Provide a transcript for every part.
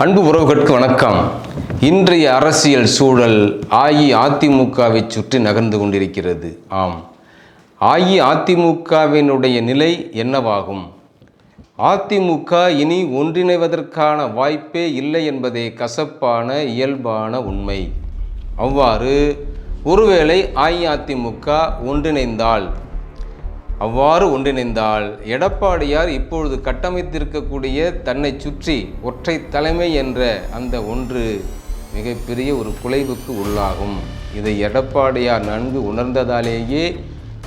அன்பு உறவுகளுக்கு வணக்கம். இன்றைய அரசியல் சூழல் அஇஅதிமுகவை சுற்றி நகர்ந்து கொண்டிருக்கிறது. ஆம். அஇஅதிமுகவினுடைய நிலை என்னவாகும்? அதிமுக இனி ஒன்றிணைவதற்கான வாய்ப்பே இல்லை என்பதே கசப்பான இயல்பான உண்மை. அவ்வாறு ஒருவேளை அஇஅதிமுக ஒன்றிணைந்தால் அவ்வாறு ஒன்றிணைந்தால் எடப்பாடியார் இப்பொழுது கட்டமைத்திருக்கக்கூடிய தன்னை சுற்றி ஒற்றை தலைமை என்ற அந்த ஒன்று மிகப்பெரிய ஒரு குலைவுக்கு உள்ளாகும். இதை எடப்பாடியார் நன்கு உணர்ந்ததாலேயே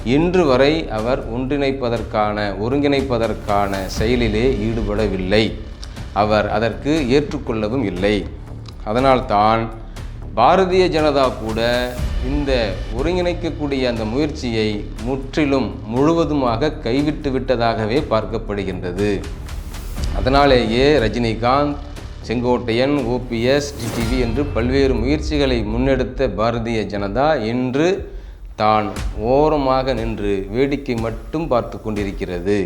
இன்று வரை அவர் ஒன்றிணைப்பதற்கான ஒருங்கிணைப்பதற்கான செயலிலே ஈடுபடவில்லை. அவர் அதற்கு ஏற்றுக்கொள்ளவும் இல்லை. அதனால்தான் பாரதிய ஜனதா கூட இந்த ஒருங்கிணைக்கக்கூடிய அந்த முயற்சியை முற்றிலும் முழுவதுமாக கைவிட்டு விட்டதாகவே பார்க்கப்படுகின்றது. அதனாலேயே ரஜினிகாந்த் செங்கோட்டையன் ஓபிஎஸ் டிடிவி என்று பல்வேறு முயற்சிகளை முன்னெடுத்த பாரதிய ஜனதா இன்று தான் ஓரமாக நின்று வேடிக்கை மட்டும் பார்த்து கொண்டிருக்கிறது.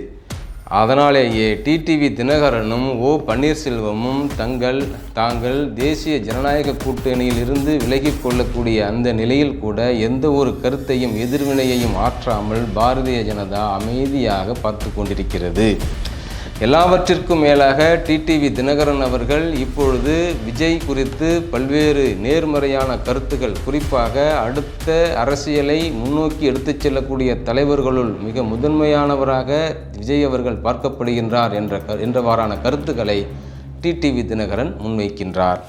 அதனாலேயே டிடிவி தினகரனும் ஓ பன்னீர்செல்வமும் தங்கள் தாங்கள் தேசிய ஜனநாயக கூட்டணியில் இருந்து விலகிக் கொள்ளக்கூடிய அந்த நிலையில் கூட எந்த ஒரு கருத்தையும் எதிர்வினையையும் ஆற்றாமல் பாரதிய ஜனதா அமைதியாக பார்த்து கொண்டிருக்கிறது. எல்லாவற்றிற்கும் மேலாக டிடிவி தினகரன் அவர்கள் இப்பொழுது விஜய் குறித்து பல்வேறு நேர்மறையான கருத்துக்கள் குறிப்பாக அடுத்த அரசியலை முன்னோக்கி எடுத்துச் செல்லக்கூடிய தலைவர்களுள் மிக முதன்மையானவராக விஜய் அவர்கள் பார்க்கப்படுகின்றார் என்ற என்றவாறான கருத்துக்களை டிடிவி தினகரன் முன்வைக்கின்றார்.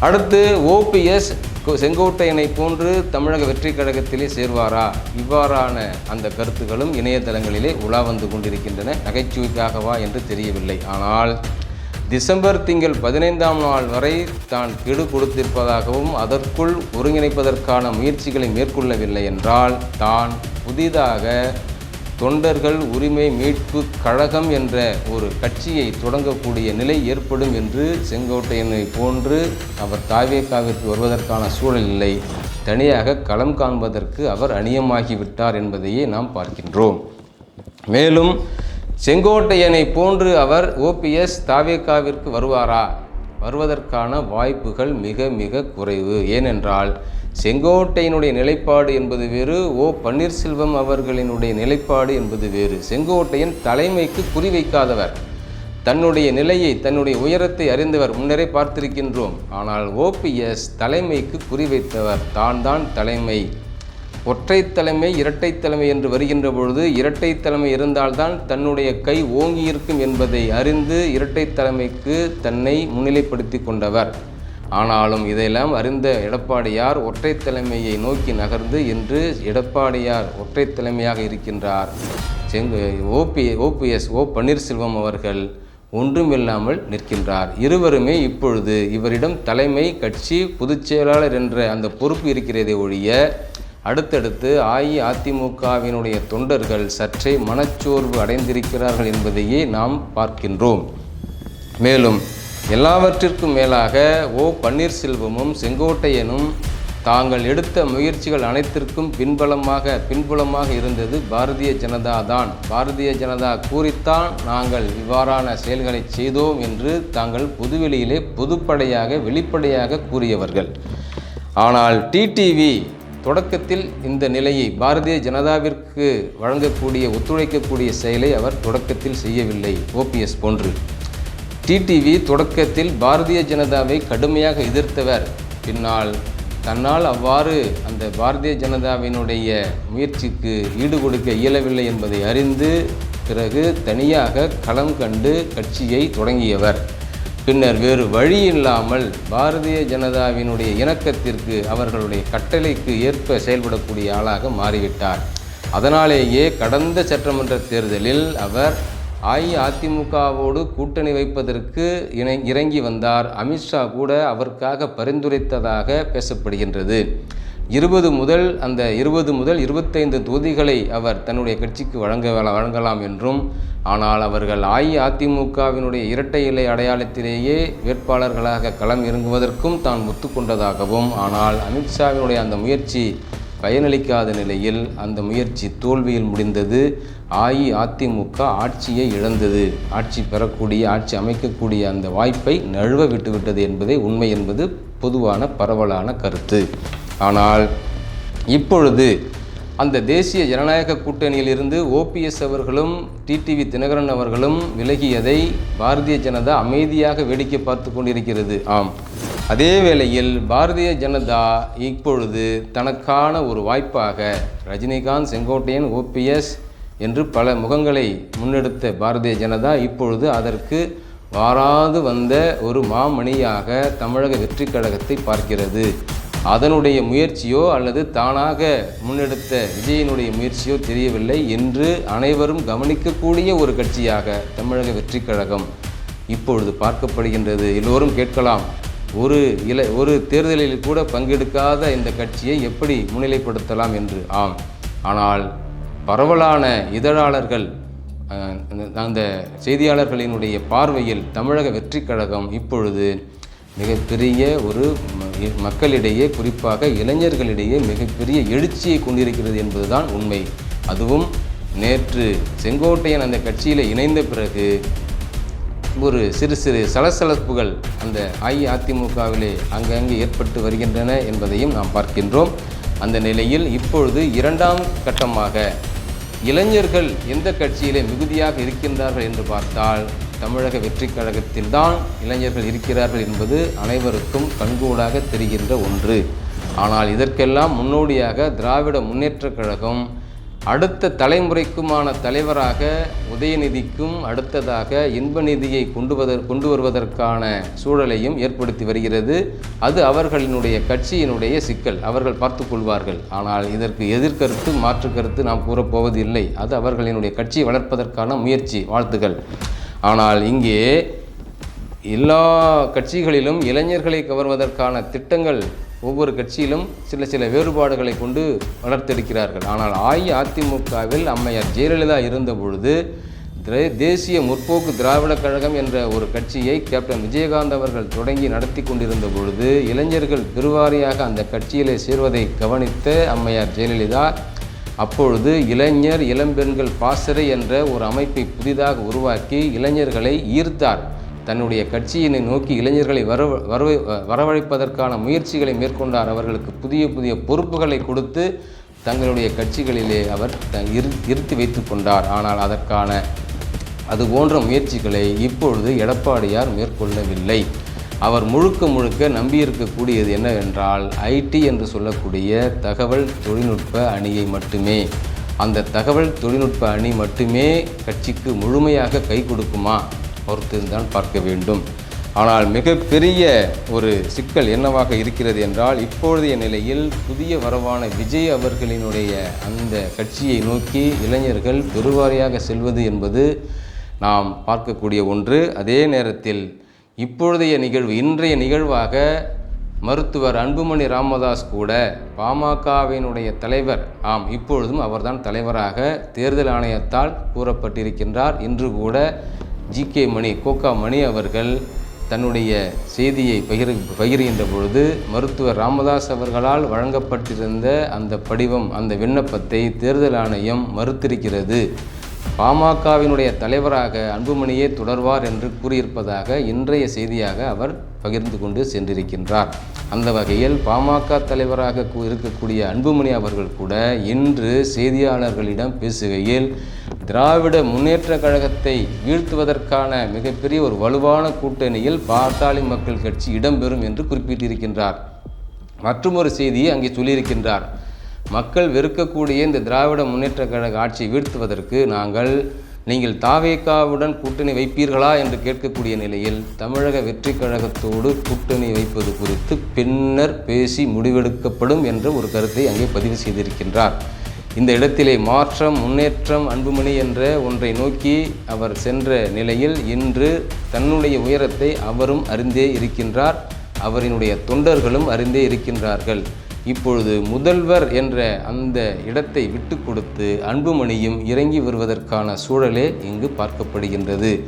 அடுத்து ஓபிஎஸ் செங்கோட்டையனை போன்று தமிழக வெற்றி கழகத்திலே சேர்வாரா? இவ்வாறான அந்த கருத்துக்களும் இணையதளங்களிலே உலா வந்து கொண்டிருக்கின்றன. நகைச்சுவைக்காகவா என்று தெரியவில்லை. ஆனால் டிசம்பர் திங்கள் பதினைந்தாம் நாள் வரை தான் கெடு கொடுத்திருப்பதாகவும் அதற்குள் ஒருங்கிணைப்பதற்கான முயற்சிகளை மேற்கொள்ளவில்லை என்றால் தான் புதிதாக தொண்டர்கள் உரிமை மீட்பு கழகம் என்ற ஒரு கட்சியை தொடங்கக்கூடிய நிலை ஏற்படும் என்று செங்கோட்டையனை போன்று அவர் தாவேக்காவிற்கு வருவதற்கான சூழல் இல்லை. தனியாக களம் காண்பதற்கு அவர் அணியமாகிவிட்டார் என்பதையே நாம் பார்க்கின்றோம். மேலும் செங்கோட்டையனை போன்று அவர் ஓபிஎஸ் தாவேக்காவிற்கு வருவாரா? வருவதற்கான வாய்ப்புகள் மிக மிக குறைவு. ஏனென்றால் செங்கோட்டையினுடைய நிலைப்பாடு என்பது வேறு ஓ பன்னீர்செல்வம் அவர்களினுடைய நிலைப்பாடு என்பது வேறு. செங்கோட்டையன் தலைமைக்கு குறிவைக்காதவர் தன்னுடைய நிலையை தன்னுடைய உயரத்தை அறிந்தவர். முன்னரே பார்த்திருக்கின்றோம். ஆனால் ஓபிஎஸ் தலைமைக்கு குறிவைத்தவர் தான் தான் தலைமை. ஒற்றை தலைமை இரட்டை தலைமை என்று வருகின்ற பொழுது இரட்டை தலைமை இருந்தால்தான் தன்னுடைய கை ஓங்கி இருக்கும் என்பதை அறிந்து இரட்டை தலைமைக்கு தன்னை முன்னிலைப்படுத்தி கொண்டவர். ஆனாலும் இதையெல்லாம் அறிந்த எடப்பாடியார் ஒற்றை தலைமையை நோக்கி நகர்ந்து இன்று எடப்பாடியார் ஒற்றை தலைமையாக இருக்கின்றார். செங்கு ஓபி ஓபிஎஸ் ஓ பன்னீர்செல்வம் அவர்கள் ஒன்றுமில்லாமல் நிற்கின்றார். இருவருமே இப்பொழுது இவரிடம் தலைமை கட்சி பொதுச் செயலாளர் என்ற அந்த பொறுப்பு இருக்கிறதே ஒழிய அடுத்தடுத்து அஇஅதிமுகவினுடைய தொண்டர்கள் சற்றே மனச்சோர்வு அடைந்திருக்கிறார்கள் என்பதையே நாம் பார்க்கின்றோம். மேலும் எல்லாவற்றிற்கும் மேலாக ஓ பன்னீர்செல்வமும் செங்கோட்டையனும் தாங்கள் எடுத்த முயற்சிகள் அனைத்திற்கும் பின்பலமாக பின்புலமாக இருந்தது பாரதிய ஜனதா தான் பாரதிய ஜனதா கூறித்தான் நாங்கள் இவ்வாறான செயல்களை செய்தோம் என்று தாங்கள் பொதுவெளியிலே பொதுப்படையாக வெளிப்படையாக கூறியவர்கள். ஆனால் டிடிவி தொடக்கத்தில் இந்த நிலையை பாரதிய ஜனதாவிற்கு வழங்கக்கூடிய ஒத்துழைக்கக்கூடிய செயலை அவர் தொடக்கத்தில் செய்யவில்லை. ஓபிஎஸ் போன்று. டிடிவி தொடக்கத்தில் பாரதிய ஜனதாவை கடுமையாக எதிர்த்தவர். பின்னால் தன்னால் அவ்வாறு அந்த பாரதிய ஜனதாவினுடைய முயற்சிக்கு ஈடுகொடுக்க இயலவில்லை என்பதை அறிந்து பிறகு தனியாக களம் கண்டு கட்சியை தொடங்கியவர். பின்னர் வேறு வழி இல்லாமல் பாரதிய ஜனதாவினுடைய இணக்கத்திற்கு அவர்களுடைய கட்டளைக்கு ஏற்ப செயல்படக்கூடிய ஆளாக மாறிவிட்டார். அதனாலேயே கடந்த சட்டமன்ற தேர்தலில் அவர் அஇஅதிமுகவோடு கூட்டணி வைப்பதற்கு இணை இறங்கி வந்தார். அமித்ஷா கூட அவருக்காக பரிந்துரைத்ததாக பேசப்படுகின்றது. இருபது முதல் அந்த இருபது முதல் இருபத்தைந்து தொகுதிகளை அவர் தன்னுடைய கட்சிக்கு வழங்க வழங்கலாம் என்றும் ஆனால் அவர்கள் அஇஅதிமுகவினுடைய இரட்டை இலை அடையாளத்திலேயே வேட்பாளர்களாக களம் இறங்குவதற்கும் தான் ஒத்துக்கொண்டதாகவும் ஆனால் அமித்ஷாவினுடைய அந்த முயற்சி பயனளிக்காத நிலையில் அந்த முயற்சி தோல்வியில் முடிந்தது. அஇஅதிமுக ஆட்சியை இழந்தது. ஆட்சி பெறக்கூடிய ஆட்சி அமைக்கக்கூடிய அந்த வாய்ப்பை நழுவ விட்டுவிட்டது என்பதே உண்மை என்பது பொதுவான பரவலான கருத்து. ஆனால் இப்பொழுது அந்த தேசிய ஜனநாயக கூட்டணியிலிருந்து ஓபிஎஸ் அவர்களும் டிடிவி தினகரன் அவர்களும் விலகியதை பாரதிய ஜனதா அமைதியாக வேடிக்கை பார்த்து கொண்டிருக்கிறது. ஆம். அதே வேளையில் பாரதிய ஜனதா இப்பொழுது தனக்கான ஒரு வாய்ப்பாக ரஜினிகாந்த் செங்கோட்டையன் ஓபிஎஸ் என்று பல முகங்களை முன்னெடுத்த பாரதிய ஜனதா இப்பொழுது அதற்கு வாராது வந்த ஒரு மாமணியாக தமிழக வெற்றிக் கழகத்தை பார்க்கிறது. அதனுடைய முயற்சியோ அல்லது தானாக முன்னெடுத்த விஜயனுடைய முயற்சியோ தெரியவில்லை என்று அனைவரும் கவனிக்கக்கூடிய ஒரு கட்சியாக தமிழக வெற்றி கழகம் இப்பொழுது பார்க்கப்படுகின்றது. எல்லோரும் கேட்கலாம் ஒரு இல ஒரு தேர்தலில் கூட பங்கெடுக்காத இந்த கட்சியை எப்படி முன்னிலைப்படுத்தலாம் என்று? ஆம். ஆனால் பரவலான இதழாளர்கள் அந்த செய்தியாளர்களினுடைய பார்வையில் தமிழக வெற்றி கழகம் இப்பொழுது மிகப்பெரிய ஒரு மக்களிடையே குறிப்பாக இளைஞர்களிடையே மிகப்பெரிய எழுச்சியை கொண்டிருக்கிறது என்பதுதான் உண்மை. அதுவும் நேற்று செங்கோட்டையன் அந்த கட்சியில் இணைந்த பிறகு ஒரு சிறு சிறு சலசலப்புகள் அந்த அஇஅதிமுகவிலே அங்கங்கே ஏற்பட்டு வருகின்றன என்பதையும் நாம் பார்க்கின்றோம். அந்த நிலையில் இப்பொழுது இரண்டாம் கட்டமாக இளைஞர்கள் எந்த கட்சியிலே மிகுதியாக இருக்கின்றார்கள் என்று பார்த்தால் தமிழக வெற்றிக் கழகத்தில்தான் இளைஞர்கள் இருக்கிறார்கள் என்பது அனைவருக்கும் கண்கூடாக தெரிகின்ற ஒன்று. ஆனால் இதற்கெல்லாம் முன்னோடியாக திராவிட முன்னேற்றக் கழகம் அடுத்த தலைமுறைக்குமான தலைவராக உதயநிதிக்கும் அடுத்ததாக இன்பநிதியை கொண்டு கொண்டு வருவதற்கான சூழலையும் ஏற்படுத்தி வருகிறது. அது அவர்களினுடைய கட்சியினுடைய சிக்கல். அவர்கள் பார்த்து கொள்வார்கள். ஆனால் இதற்கு எதிர்கருத்து மாற்று கருத்து நாம் கூறப்போவது இல்லை அது அவர்களினுடைய கட்சியை வளர்ப்பதற்கான முயற்சி வாழ்த்துக்கள் ஆனால் இங்கே எல்லா கட்சிகளிலும் இளைஞர்களை கவர்வதற்கான திட்டங்கள் ஒவ்வொரு கட்சியிலும் சில சில வேறுபாடுகளை கொண்டு வளர்த்தெடுக்கிறார்கள். ஆனால் அஇஅதிமுகவில் அம்மையார் ஜெயலலிதா இருந்தபொழுது திரே- தேசிய முற்போக்கு திராவிடக் கழகம் என்ற ஒரு கட்சியை கேப்டன் விஜயகாந்த் அவர்கள் தொடங்கி நடத்தி கொண்டிருந்த பொழுது இளைஞர்கள் பெருவாரியாக அந்த கட்சியிலே சேர்வதை கவனித்த அம்மையார் ஜெயலலிதா அப்பொழுது இளைஞர் இளம்பெண்கள் பாசறை என்ற ஒரு அமைப்பை புதிதாக உருவாக்கி இளைஞர்களை ஈர்த்தார். தன்னுடைய கட்சியினை நோக்கி இளைஞர்களை வர வரவை வரவழைப்பதற்கான முயற்சிகளை மேற்கொண்டார். அவர்களுக்கு புதிய புதிய பொறுப்புகளை கொடுத்து தங்களுடைய கட்சிகளிலே அவர் த- இருத்தி வைத்து கொண்டார். ஆனால் அதற்கான அது போன்ற முயற்சிகளை இப்பொழுது எடப்பாடியார் மேற்கொள்ளவில்லை. அவர் முழுக்க முழுக்க நம்பியிருக்கக்கூடியது என்னவென்றால் ஐடி என்று சொல்லக்கூடிய தகவல் தொழில்நுட்ப அணியை மட்டுமே. அந்த தகவல் தொழில்நுட்ப அணி மட்டுமே கட்சிக்கு முழுமையாக கை கொடுக்குமா? பொறுத்திருந்தான் பார்க்க வேண்டும். ஆனால் மிகப்பெரிய ஒரு சிக்கல் என்னவாக இருக்கிறது என்றால் இப்பொழுதைய நிலையில் புதிய வரவான விஜய் அவர்களினுடைய அந்த கட்சியை நோக்கி இளைஞர்கள் பெருவாரியாக செல்வது என்பது நாம் பார்க்கக்கூடிய ஒன்று. அதே நேரத்தில் இப்பொழுதைய நிகழ்வு இன்றைய நிகழ்வாக மருத்துவர் அன்புமணி ராமதாஸ் கூட பாமகவினுடைய தலைவர் ஆம் இப்பொழுதும் அவர்தான் தலைவராக தேர்தல் ஆணையத்தால் கூறப்பட்டிருக்கின்றார். இன்று கூட ஜி. கே. மணி கோகா மணி அவர்கள் தன்னுடைய செய்தியை பகிர் பகிர்கின்ற பொழுது மருத்துவர் ராமதாஸ் அவர்களால் வழங்கப்பட்டிருந்த அந்த படிவம் அந்த விண்ணப்பத்தை தேர்தல் ஆணையம் மறுத்திருக்கிறது. பாமகவினுடைய தலைவராக அன்புமணியே தொடர்வார் என்று கூறியிருப்பதாக இன்றைய செய்தியாக அவர் பகிர்ந்து கொண்டு சென்றிருக்கின்றார். அந்த வகையில் பாமக தலைவராக இருக்கக்கூடிய அன்புமணி அவர்கள் கூட இன்று செய்தியாளர்களிடம் பேசுகையில் திராவிட முன்னேற்ற கழகத்தை வீழ்த்துவதற்கான மிகப்பெரிய ஒரு வலுவான கூட்டணியில் பாட்டாளி மக்கள் கட்சி இடம்பெறும் என்று குறிப்பிட்டிருக்கின்றார். மற்றுமொரு செய்தியை அங்கே சொல்லியிருக்கின்றார். மக்கள் வெறுக்கக்கூடிய இந்த திராவிட முன்னேற்ற கழக ஆட்சியை வீழ்த்துவதற்கு நாங்கள் நீங்கள் தாவேகாவுடன் கூட்டணி வைப்பீர்களா என்று கேட்கக்கூடிய நிலையில் தமிழக வெற்றி கழகத்தோடு கூட்டணி வைப்பது குறித்து பின்னர் பேசி முடிவெடுக்கப்படும் என்ற ஒரு கருத்தை அங்கே பதிவு செய்திருக்கின்றார். இந்த இடத்திலே மாற்றம் முன்னேற்றம் அன்புமணி என்ற ஒன்றை நோக்கி அவர் சென்ற நிலையில் இன்று தன்னுடைய உயரத்தை அவரும் அறிந்தே இருக்கின்றார் அவரினுடைய தொண்டர்களும் அறிந்தே இருக்கின்றார்கள். இப்பொழுது முதல்வர் என்ற அந்த இடத்தை விட்டு கொடுத்து அன்புமணியும் இறங்கி வருவதற்கான சூழலே இங்கு பார்க்கப்படுகின்றது.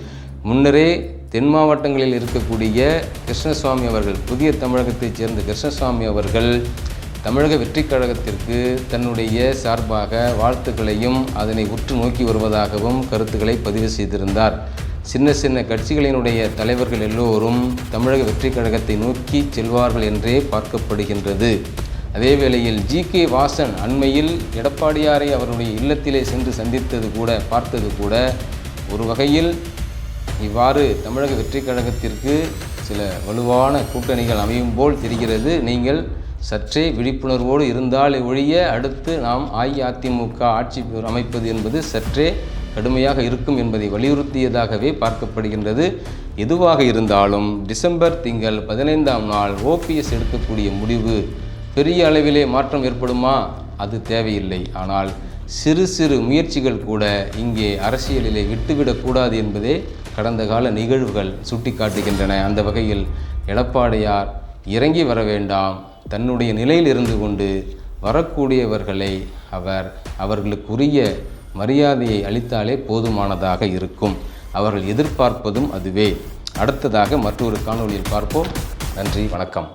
முன்னரே தென் மாவட்டங்களில் இருக்கக்கூடிய கிருஷ்ணசுவாமி அவர்கள் புதிய தமிழகத்தைச் சேர்ந்த கிருஷ்ணசுவாமி அவர்கள் தமிழக வெற்றிக் கழகத்திற்கு தன்னுடைய சார்பாக வாழ்த்துக்களையும் அதனை உற்று நோக்கி வருவதாகவும் கருத்துக்களை பதிவு செய்திருந்தார். சின்ன சின்ன கட்சிகளினுடைய தலைவர்கள் எல்லோரும் தமிழக வெற்றிக் கழகத்தை நோக்கி செல்வார்கள் என்றே பார்க்கப்படுகின்றது. அதே வேளையில் ஜி கே வாசன் அண்மையில் எடப்பாடியாரை அவருடைய இல்லத்திலே சென்று சந்தித்தது கூட பார்த்தது கூட ஒரு வகையில் இவ்வாறு தமிழக வெற்றிக் கழகத்திற்கு சில வலுவான கூட்டணிகள் அமையும் போல் தெரிகிறது. நீங்கள் சற்றே விழிப்புணர்வோடு இருந்தால் ஒழிய அடுத்து நாம் அஇஅதிமுக ஆட்சி அமைப்பது என்பது சற்றே கடுமையாக இருக்கும் என்பதை வலியுறுத்தியதாகவே பார்க்கப்படுகின்றது. எதுவாக இருந்தாலும் டிசம்பர் திங்கள் பதினைந்தாம் நாள் ஓபிஎஸ் எடுக்கக்கூடிய முடிவு பெரிய அளவிலே மாற்றம் ஏற்படுமா? அது தேவையில்லை. ஆனால் சிறு சிறு முயற்சிகள் கூட இங்கே அரசியலிலே விட்டுவிடக்கூடாது என்பதே கடந்த கால நிகழ்வுகள் சுட்டிக்காட்டுகின்றன. அந்த வகையில் எடப்பாடியார் இறங்கி வர வேண்டாம். தன்னுடைய நிலையில் இருந்து கொண்டு வரக்கூடியவர்களை அவர் அவர்களுக்குரிய மரியாதையை அளித்தாலே போதுமானதாக இருக்கும். அவர்கள் எதிர்பார்ப்பதும் அதுவே. அடுத்ததாக மற்றொரு காணொலியில் பார்ப்போம். நன்றி வணக்கம்.